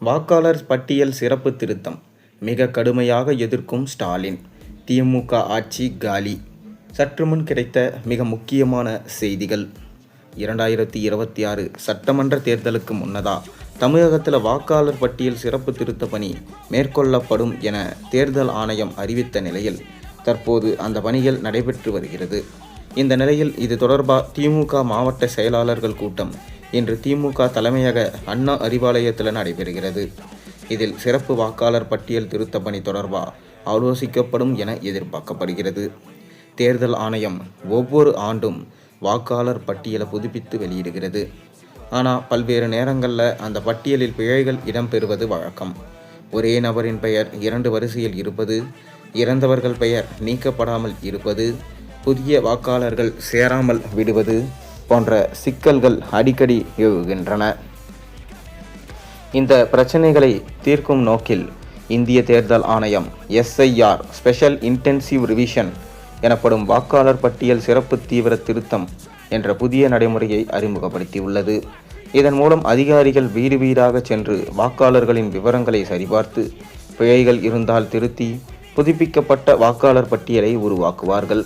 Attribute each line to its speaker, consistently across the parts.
Speaker 1: வாக்காளர் பட்டியல் சிறப்பு திருத்தம். மிக கடுமையாக எதிர்க்கும் ஸ்டாலின். திமுக ஆட்சி காலி. சற்று முன் கிடைத்த மிக முக்கியமான செய்திகள். இரண்டாயிரத்தி இருபத்தி ஆறு சட்டமன்ற தேர்தலுக்கு முன்னதா தமிழகத்தில் வாக்காளர் பட்டியல் சிறப்பு திருத்த பணி மேற்கொள்ளப்படும் என தேர்தல் ஆணையம் அறிவித்த நிலையில் தற்போது அந்த பணிகள் நடைபெற்று வருகிறது. இந்த நிலையில் இது தொடர்பாக திமுக மாவட்ட செயலாளர்கள் கூட்டம் இன்று திமுக தலைமையக அண்ணா அறிவாலயத்தில் நடைபெறுகிறது. இதில் சிறப்பு வாக்காளர் பட்டியல் திருத்த பணி தொடர்பாக ஆலோசிக்கப்படும் என எதிர்பார்க்கப்படுகிறது. தேர்தல் ஆணையம் ஒவ்வொரு ஆண்டும் வாக்காளர் பட்டியலை புதுப்பித்து வெளியிடுகிறது. ஆனால் பல்வேறு நேரங்களில் அந்த பட்டியலில் பிழைகள் இடம்பெறுவது வழக்கம். ஒரே நபரின் பெயர் இரண்டு வரிசையில் இருப்பது இறந்தவர்கள் பெயர் நீக்கப்படாமல் இருப்பது புதிய வாக்காளர்கள் சேராமல் விடுவது போன்ற சிக்கல்கள் அடிக்கடி எழுகின்றன. இந்த பிரச்சனைகளை தீர்க்கும் நோக்கில் இந்திய தேர்தல் ஆணையம் எஸ்ஐஆர் ஸ்பெஷல் இன்டென்சிவ் ரிவிஷன் எனப்படும் வாக்காளர் பட்டியல் சிறப்பு தீவிர திருத்தம் என்ற புதிய நடைமுறையை அறிமுகப்படுத்தியுள்ளது. இதன் மூலம் அதிகாரிகள் வீடு வீடாக சென்று வாக்காளர்களின் விவரங்களை சரிபார்த்து பிழைகள் இருந்தால் திருத்தி புதுப்பிக்கப்பட்ட வாக்காளர் பட்டியலை உருவாக்குவார்கள்.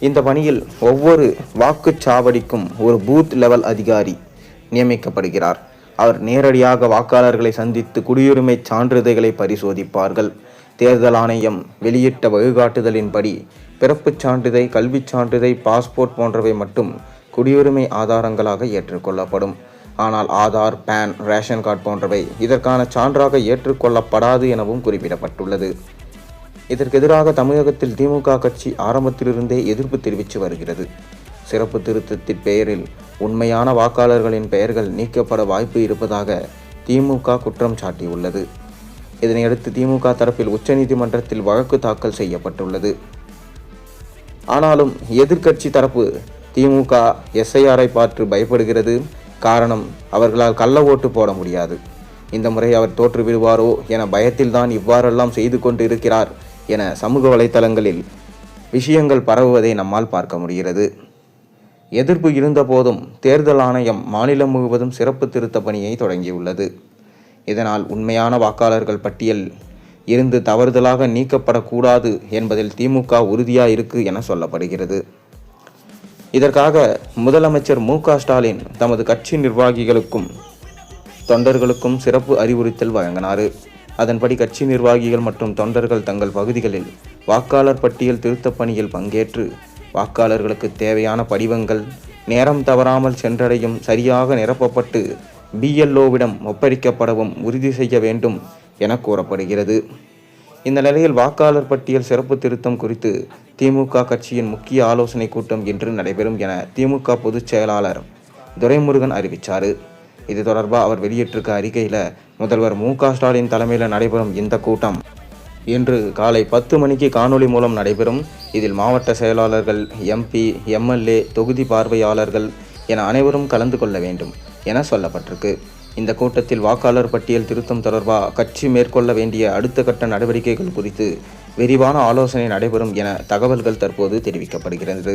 Speaker 1: இந்த பணியில் ஒவ்வொரு வாக்குச்சாவடிக்கும் ஒரு பூத் லெவல் அதிகாரி நியமிக்கப்படுகிறார். அவர் நேரடியாக வாக்காளர்களை சந்தித்து குடியுரிமை சான்றிதழ்களை பரிசோதிப்பார்கள். தேர்தல் ஆணையம் வெளியிட்ட வழிகாட்டுதலின்படி பிறப்புச் சான்றிதழ் கல்விச் சான்றிதழ் பாஸ்போர்ட் போன்றவை மட்டும் குடியுரிமை ஆதாரங்களாக ஏற்றுக்கொள்ளப்படும். ஆனால் ஆதார் பேன் ரேஷன் கார்டு போன்றவை இதற்கான சான்றாக ஏற்றுக்கொள்ளப்படாது எனவும் குறிப்பிடப்பட்டுள்ளது. இதற்கு எதிராக தமிழகத்தில் திமுக கட்சி ஆரம்பத்திலிருந்தே எதிர்ப்பு தெரிவித்து வருகிறது. சிறப்பு திருத்தத்தின் பெயரில் உண்மையான வாக்காளர்களின் பெயர்கள் நீக்கப்பட வாய்ப்பு இருப்பதாக திமுக குற்றம் சாட்டியுள்ளது. இதனையடுத்து திமுக தரப்பில் உச்சநீதிமன்றத்தில் வழக்கு தாக்கல் செய்யப்பட்டுள்ளது. ஆனாலும் எதிர்க்கட்சி தரப்பு திமுக எஸ்ஐஆரை பார்த்து பயப்படுகிறது. காரணம் அவர்களால் கள்ள ஓட்டு போட முடியாது. இந்த முறை அவர் தோற்றுவிடுவாரோ என பயத்தில்தான் இவ்வாறெல்லாம் செய்து கொண்டு இருக்கிறார் என சமூக வலைத்தளங்களில் விஷயங்கள் பரவுவதை நம்மால் பார்க்க முடிகிறது. எதிர்ப்பு இருந்தபோதும் தேர்தல் ஆணையம் மாநிலம் முழுவதும் சிறப்பு திருத்த பணியை தொடங்கியுள்ளது. இதனால் உண்மையான வாக்காளர்கள் பட்டியல் இருந்து தவறுதலாக நீக்கப்படக்கூடாது என்பதில் திமுக உறுதியாக இருக்கு என சொல்லப்படுகிறது. இதற்காக முதலமைச்சர் மு க ஸ்டாலின் தமது கட்சி நிர்வாகிகளுக்கும் தொண்டர்களுக்கும் சிறப்பு அறிவுறுத்தல் வழங்கினார். அதன்படி கட்சி நிர்வாகிகள் மற்றும் தொண்டர்கள் தங்கள் பகுதிகளில் வாக்காளர் பட்டியல் திருத்தப் பணியில் பங்கேற்று வாக்காளர்களுக்கு தேவையான படிவங்கள் நேரம் தவறாமல் சென்றடையும் சரியாக நிரப்பப்பட்டு பிஎல்ஓவிடம் ஒப்படைக்கப்படவும் உறுதி செய்ய வேண்டும் என கூறப்படுகிறது. இந்த நிலையில் வாக்காளர் பட்டியல் சிறப்பு திருத்தம் குறித்து திமுக கட்சியின் முக்கிய ஆலோசனை கூட்டம் இன்று நடைபெறும் என திமுக பொதுச் செயலாளர் துரைமுருகன் அறிவித்தார் இது தொடர்பாக அவர் வெளியிட்டிருக்க அறிக்கையில் முதல்வர் மு க ஸ்டாலின் தலைமையில் நடைபெறும் இந்த கூட்டம். இன்று காலை பத்து மணிக்கு காணொளி மூலம் நடைபெறும். இதில் மாவட்ட செயலாளர்கள் எம்பி எம்எல்ஏ தொகுதி பார்வையாளர்கள் என அனைவரும் கலந்து கொள்ள வேண்டும் என சொல்லப்பட்டிருக்கு. இந்த கூட்டத்தில் வாக்காளர் பட்டியல் திருத்தம் தொடர்பாக கட்சி மேற்கொள்ள வேண்டிய அடுத்த கட்ட நடவடிக்கைகள் குறித்து விரிவான ஆலோசனை நடைபெறும் என தகவல்கள் தற்போது தெரிவிக்கப்படுகிறது.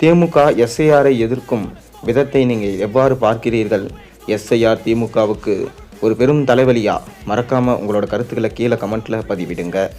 Speaker 1: திமுக எஸ்ஐஆரை எதிர்க்கும் விதத்தை நீங்கள் எவ்வாறு பார்க்கிறீர்கள்? எஸ்ஐஆர் திமுகவுக்கு ஒரு பெரும் தலைவலியா? மறக்காமல் உங்களோட கருத்துக்களை கீழே கமெண்ட்டில் பதிவிடுங்க.